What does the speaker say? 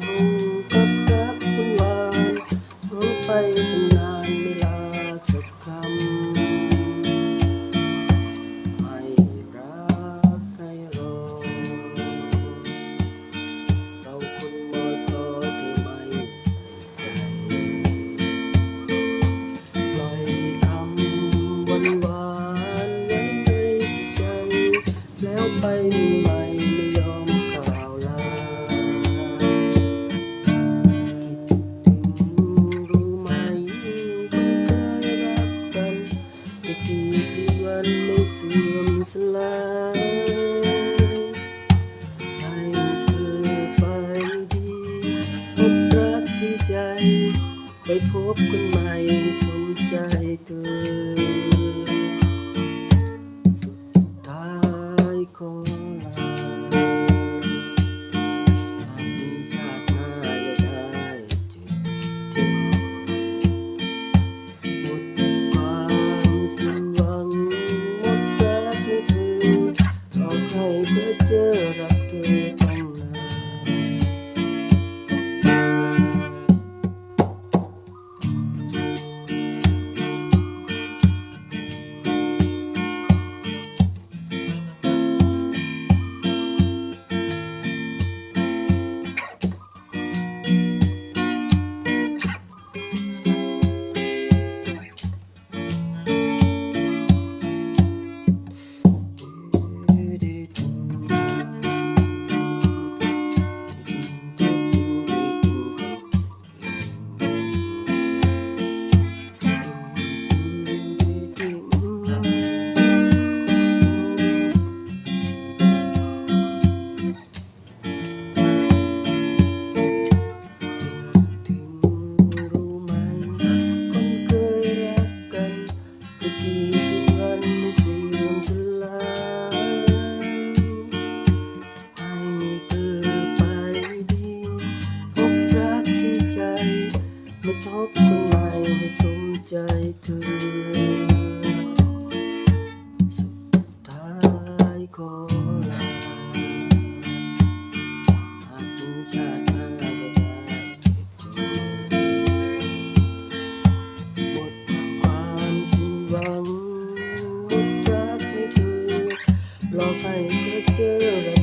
Thank you. ให้ไปดีพบกที่ใจ ไปพบคนใหม่สมใจเธอ บคนใหม่ให้สมใจเธอสุดท้ายขอลาหากมีชาติหน้าก็ได้เจอบทความสิ้หวังรักไม่เธอรอให้เธอเจอ